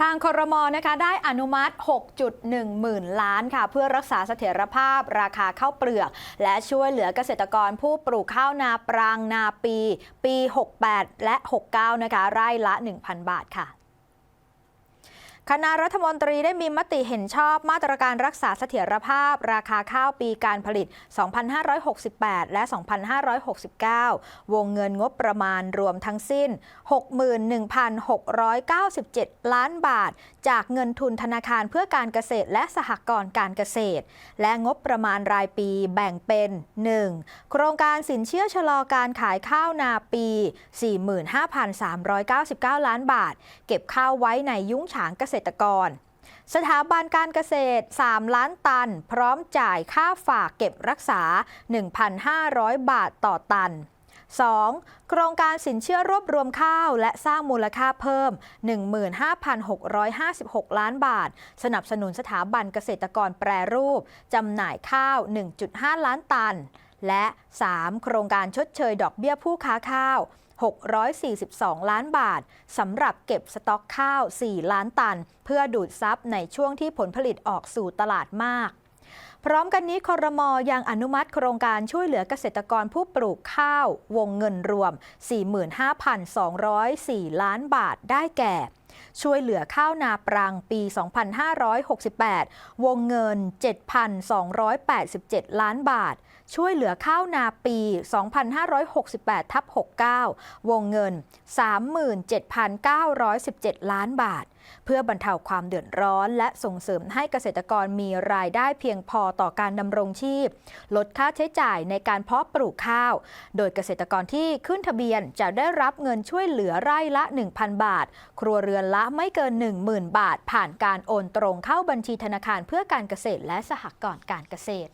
ทางคอรมอนะคะได้อนุมัติ 6.1 หมื่นล้านค่ะ เพื่อรักษาเสถียรภาพ ราคาข้าวเปลือก และช่วยเหลือเกษตรกรผู้ปลูกข้าวนาปรังนาปี ปี 68 และ 69 นะคะไร่ละ 1,000 บาทค่ะ คณะรัฐมนตรีได้มีมติเห็นชอบมาตรการรักษาเสถียรภาพ ราคาข้าวปีการผลิต 2568 และ 2569 วงเงินงบประมาณรวมทั้งสิ้น 61,697 ล้านบาท จากเงินทุนธนาคารเพื่อการเกษตรและสหกรณ์การเกษตร และงบประมาณรายปีแบ่งเป็น 1. โครงการสินเชื่อชะลอการขายข้าวนาปี 45,399 ล้านบาท เก็บข้าวไว้ในยุ้งฉางเกษษตรกร สถาบันการเกษตร 3 ล้านตัน พร้อมจ่ายค่าฝากเก็บรักษา 1,500 บาทต่อตัน 2. โครงการสินเชื่อรวบรวมข้าวและสร้างมูลค่าเพิ่ม 15,656 ล้านบาท สนับสนุนสถาบันเกษตรกรแปรรูป จำหน่ายข้าว 1.5 ล้านตัน และ 3. โครงการชดเชยดอกเบี้ยผู้ค้าข้าว 642 ล้านบาทสำหรับเก็บสต็อกข้าว 4 ล้านตัน เพื่อดูดซับในช่วงที่ผลผลิตออกสู่ตลาดมาก พร้อมกันนี้คอรมอยังอนุมัติโครงการช่วยเหลือเกษตรกรผู้ปลูกข้าว วงเงินรวม 45,204 ล้านบาทได้แก่ ช่วยเหลือข้าวนาปรังปี 2568 วงเงิน 7,287 ล้านบาท ช่วยเหลือข้าวนาปี 2568ทับ69 วงเงิน 37,917 ล้านบาท เพื่อบรรเทาความเดือดร้อนและส่งเสริมให้เกษตรกรมีรายได้เพียงพอต่อการดำรงชีพ ลดค่าใช้จ่ายในการเพาะปลูกข้าว โดยเกษตรกรที่ขึ้นทะเบียนจะได้รับเงินช่วยเหลือไร่ละ 1,000 บาท ครัวเรือนอนละไม่เกิน 10,000 บาท ผ่านการโอนตรงเข้าบัญชีธนาคารเพื่อการเกษตรและสหกรณ์การเกษตร